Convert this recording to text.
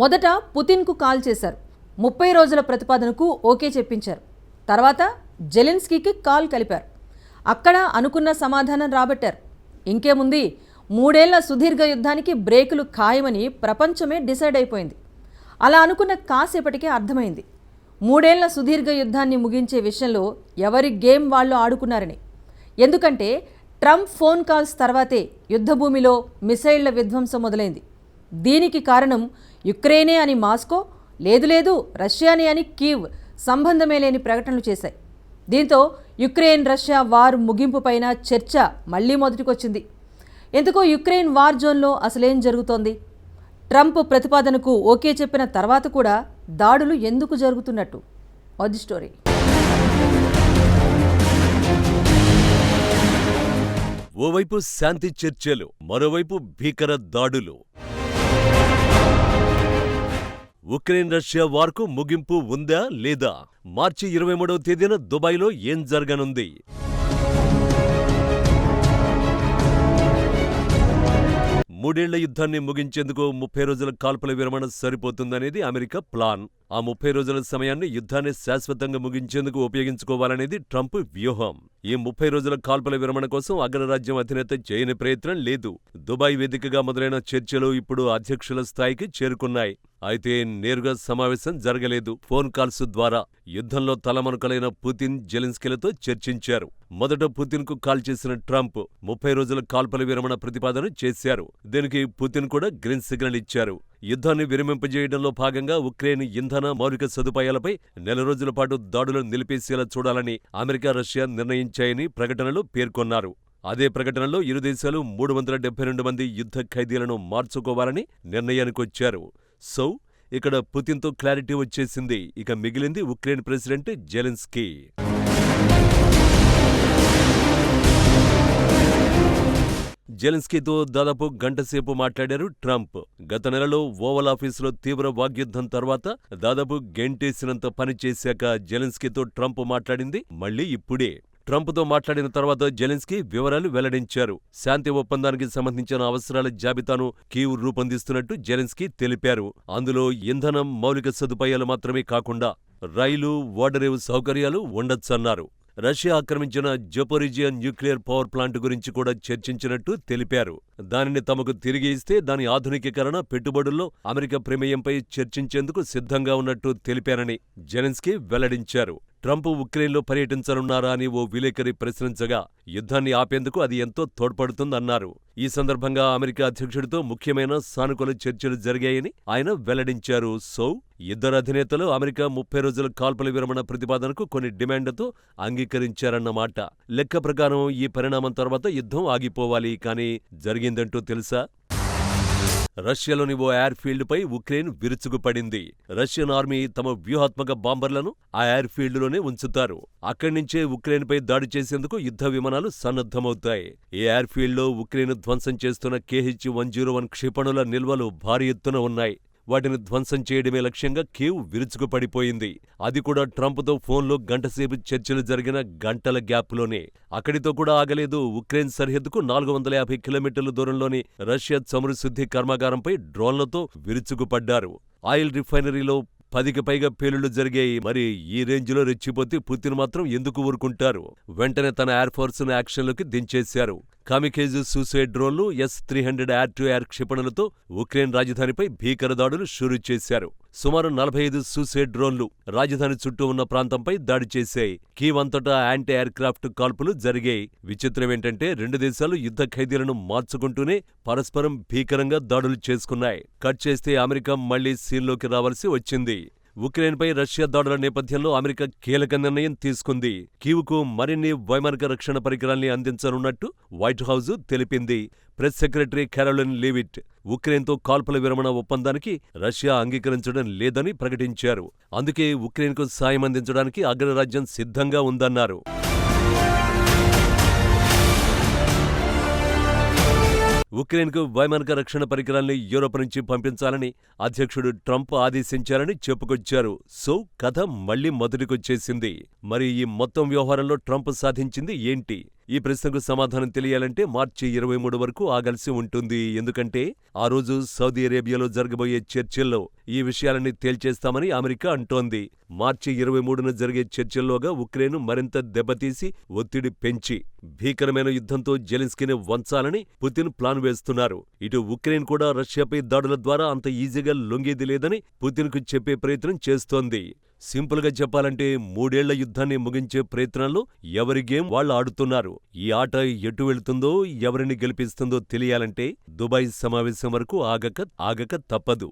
మొదట పుతిన్కు కాల్ చేశారు. ముప్పై రోజుల ప్రతిపాదనకు ఓకే చెప్పించారు. తర్వాత జెలెన్స్కీకి కాల్ కలిపారు. అక్కడ అనుకున్న సమాధానం రాబట్టారు. ఇంకేముంది మూడేళ్ళ సుదీర్ఘ యుద్ధానికి బ్రేకులు ఖాయమని ప్రపంచమే డిసైడ్ అయిపోయింది. అలా అనుకున్న కాసేపటికే అర్థమైంది. మూడేళ్ళ సుదీర్ఘ యుద్ధాన్ని ముగించే విషయంలో ఎవరి గేమ్ వాళ్ళు ఆడుకున్నారని. ఎందుకంటే ట్రంప్ ఫోన్ కాల్స్ తర్వాతే యుద్ధభూమిలో మిసైళ్ళ విధ్వంసం మొదలైంది. దీనికి కారణం యుక్రెయినే అని మాస్కో లేదు లేదు రష్యానే అని కీవ్ సంబంధమే లేని ప్రకటనలు చేశాయి. దీంతో యుక్రెయిన్ రష్యా వార్ ముగింపుపైన చర్చ మళ్ళీ మొదటికొచ్చింది. ఎందుకో యుక్రెయిన్ వార్ జోన్లో అసలేం జరుగుతోంది? ట్రంప్ ప్రతిపాదనకు ఓకే చెప్పిన తర్వాత కూడా దాడులు ఎందుకు జరుగుతున్నట్టు? మొదటి స్టోరీ. ఓవైపు శాంతి చర్చలు మరోవైపు భీకర దాడులు. ఉక్రెయిన్ రష్యా వార్కు ముగింపు ఉందా లేదా? మార్చి ఇరవై మూడవ తేదీన దుబాయ్లో ఏం జరగనుంది? మూడేళ్ళ యుద్ధాన్ని ముగించేందుకు ముప్పై రోజుల కాల్పుల విరమణ సరిపోతుందనేది అమెరికా ప్లాన్. ఆ ముప్పై రోజుల సమయాన్ని యుద్ధాన్ని శాశ్వతంగా ముగించేందుకు ఉపయోగించుకోవాలనేది ట్రంప్ వ్యూహం. ఈ ముప్పై రోజుల కాల్పుల విరమణ కోసం అగ్రరాజ్యం అధినేత చేయని ప్రయత్నం లేదు. దుబాయ్ వేదికగా మొదలైన చర్చలు ఇప్పుడు అధ్యక్షుల స్థాయికి చేరుకున్నాయి. అయితే నేరుగా సమావేశం జరగలేదు. ఫోన్ కాల్స్ ద్వారా యుద్ధంలో తలమనుకలైన పుతిన్ జెలెన్స్కీలతో చర్చించారు. మొదట పుతిన్కు కాల్ చేసిన ట్రంప్ ముప్పై రోజుల కాల్పుల విరమణ ప్రతిపాదన చేశారు. దీనికి పుతిన్ కూడా గ్రీన్ సిగ్నల్ ఇచ్చారు. యుద్ధాన్ని విరమింపజేయడంలో భాగంగా ఉక్రెయిన్ ఇంధన మౌలిక సదుపాయాలపై నెల రోజుల పాటు దాడులను నిలిపేసేలా చూడాలని అమెరికా రష్యా నిర్ణయించాయని ప్రకటనలో పేర్కొన్నారు. అదే ప్రకటనలో ఇరు దేశాలు మూడు వందల డెబ్బై రెండు మంది యుద్ధ ఖైదీలను మార్చుకోవాలని నిర్ణయానికొచ్చారు సో ఇక్కడ పుతిన్తో క్లారిటీ వచ్చేసింది. ఇక మిగిలింది ఉక్రెయిన్ ప్రెసిడెంట్ జెలెన్స్కీ. జెలెన్స్కీతో దాదాపు గంటసేపు మాట్లాడారు ట్రంప్. గత నెలలో ఓవల్ ఆఫీసులో తీవ్ర వాగ్యుద్ధం తర్వాత దాదాపు గెంటేసినంత పని చేశాక జెలెన్స్కీతో ట్రంప్ మాట్లాడింది మళ్ళీ ఇప్పుడే. ట్రంప్తో మాట్లాడిన తర్వాత జెలెన్స్కీ వివరాలు వెల్లడించారు. శాంతి ఒప్పందానికి సంబంధించిన అవసరాల జాబితాను కీవ్ రూపొందిస్తున్నట్టు జెలెన్స్కీ తెలిపారు. అందులో ఇంధనం మౌలిక సదుపాయాలు మాత్రమే కాకుండా రైలు ఓడరేవు సౌకర్యాలు ఉండొచ్చన్నారు. రష్యా ఆక్రమించిన జపోరిజియన్ న్యూక్లియర్ పవర్ ప్లాంట్ గురించి కూడా చర్చించినట్టు తెలిపారు. దానిని తమకు తిరిగి ఇస్తే దాని ఆధునికీకరణ పెట్టుబడుల్లో అమెరికా ప్రమేయంపై చర్చించేందుకు సిద్ధంగా ఉన్నట్టు తెలిపారని జెలెన్స్కీ వెల్లడించారు. ట్రంప్ ఉక్రెయిన్లో పర్యటించనున్నారా అని ఓ విలేకరి ప్రశ్నించగా యుద్ధాన్ని ఆపేందుకు అది ఎంతో తోడ్పడుతుందన్నారు. ఈ సందర్భంగా అమెరికా అధ్యక్షుడితో ముఖ్యమైన సానుకూల చర్చలు జరిగాయని ఆయన వెల్లడించారు. సో ఇద్దరు అధినేతలు అమెరికా ముప్పై రోజుల కాల్పుల విరమణ ప్రతిపాదనకు కొన్ని డిమాండ్లతో అంగీకరించారన్నమాట. లెక్క ప్రకారం ఈ పరిణామం తర్వాత యుద్ధం ఆగిపోవాలి కానీ జరిగిందంటూ తెలుసా? రష్యాలోని ఓ ఎయిర్ఫీల్డ్పై ఉక్రెయిన్ విరుచుకుపడింది. రష్యన్ ఆర్మీ తమ వ్యూహాత్మక బాంబర్లను ఆ ఎయిర్ఫీల్డ్లోనే ఉంచుతారు. అక్కడి నుంచే ఉక్రెయిన్పై దాడి చేసేందుకు యుద్ధ విమానాలు సన్నద్ధమవుతాయి. ఈ ఎయిర్ఫీల్డ్లో ఉక్రెయిన్ ధ్వంసం చేస్తున్న కేహెచ్ వన్ జీరో వన్ క్షిపణుల నిల్వలు భారీ ఎత్తున ఉన్నాయి. వాటిని ధ్వంసం చేయడమే లక్ష్యంగా కేవ్ విరుచుకుపడిపోయింది. అది కూడా ట్రంప్తో ఫోన్లో గంటసేపు చర్చలు జరిగిన గంటల గ్యాప్లోనే. అక్కడితో కూడా ఆగలేదు. ఉక్రెయిన్ సరిహద్దుకు నాలుగు వందల యాభై కిలోమీటర్ల దూరంలోని రష్యా చమురు శుద్ధి కర్మాగారంపై డ్రోన్లతో విరుచుకుపడ్డారు. ఆయిల్ రిఫైనరీలో పదికి పైగా పేలుళ్ళు జరిగాయి. మరి ఈ రేంజ్లో రెచ్చిపోతే పుతిన్ మాత్రం ఎందుకు ఊరుకుంటారు? వెంటనే తన ఎయిర్ ఫోర్స్ను యాక్షన్లోకి దించేశారు. కామికేజ్ సూసైడ్ డ్రోన్లు S three hundred air to air క్షిపణులతో Ukraine రాజధానిపై భీకర దాడులు షురూ చేశారు. సుమారు నలభై ఐదు సూసైడ్ డ్రోన్లు రాజధాని చుట్టూ ఉన్న ప్రాంతంపై దాడి చేశాయి. కీవ్ అంతటా యాంటీ ఎయిర్క్రాఫ్ట్ కాల్పులు జరిగాయి. విచిత్రమేంటంటే రెండు దేశాలు యుద్ధ ఖైదీలను మార్చుకుంటూనే పరస్పరం భీకరంగా దాడులు చేసుకున్నాయి. కట్ చేస్తే అమెరికా మళ్ళీ సీన్లోకి రావాల్సి వచ్చింది. ఉక్రెయిన్పై రష్యా దాడుల నేపథ్యంలో అమెరికా కీలక నిర్ణయం తీసుకుంది. కీవ్కు మరిన్ని వైమానిక రక్షణ పరికరాల్ని అందించనున్నట్టు వైట్ హౌస్ తెలిపింది. ప్రెస్ సెక్రటరీ కెరోలిన్ లీవిట్ ఉక్రెయిన్తో కాల్పుల విరమణ ఒప్పందానికి రష్యా అంగీకరించడం లేదని ప్రకటించారు. అందుకే ఉక్రెయిన్కు సాయం అందించడానికి అగ్రరాజ్యం సిద్ధంగా ఉందన్నారు. ఉక్రెయిన్కు వైమానిక రక్షణ పరికరాల్ని యూరోప్ నుంచి పంపించాలని అధ్యక్షుడు ట్రంప్ ఆదేశించారని చెప్పుకొచ్చారు. సో కథ మళ్ళీ మొదటికొచ్చేసింది. మరి ఈ మొత్తం వ్యవహారంలో ట్రంప్ సాధించింది ఏంటి? ఈ ప్రశ్నకు సమాధానం తెలియాలంటే మార్చి ఇరవై మూడు వరకు ఆగాల్సి ఉంటుంది. ఎందుకంటే ఆ రోజు సౌదీ అరేబియాలో జరగబోయే చర్చల్లో ఈ విషయాలన్నీ తేల్చేస్తామని అమెరికా అంటోంది. మార్చి ఇరవై మూడున జరిగే చర్చల్లోగా ఉక్రెయిన్ మరింత దెబ్బతీసి ఒత్తిడి పెంచి భీకరమైన యుద్ధంతో జెలెన్స్కీని వంచాలని పుతిన్ ప్లాన్ వేస్తున్నారు. ఇటు ఉక్రెయిన్ కూడా రష్యాపై దాడుల ద్వారా అంత ఈజీగా లొంగేది లేదని పుతిన్కు చెప్పే ప్రయత్నం చేస్తోంది. సింపుల్గా చెప్పాలంటే మూడేళ్ళ యుద్ధాన్ని ముగించే ప్రయత్నంలో ఎవరి గేమ్ వాళ్ళు ఆడుతున్నారు? ఈ ఆట ఎటు వెళుతుందో ఎవరిని గెలిపిస్తుందో తెలియాలంటే దుబాయ్ సమావేశం వరకు ఆగక ఆగక తప్పదు.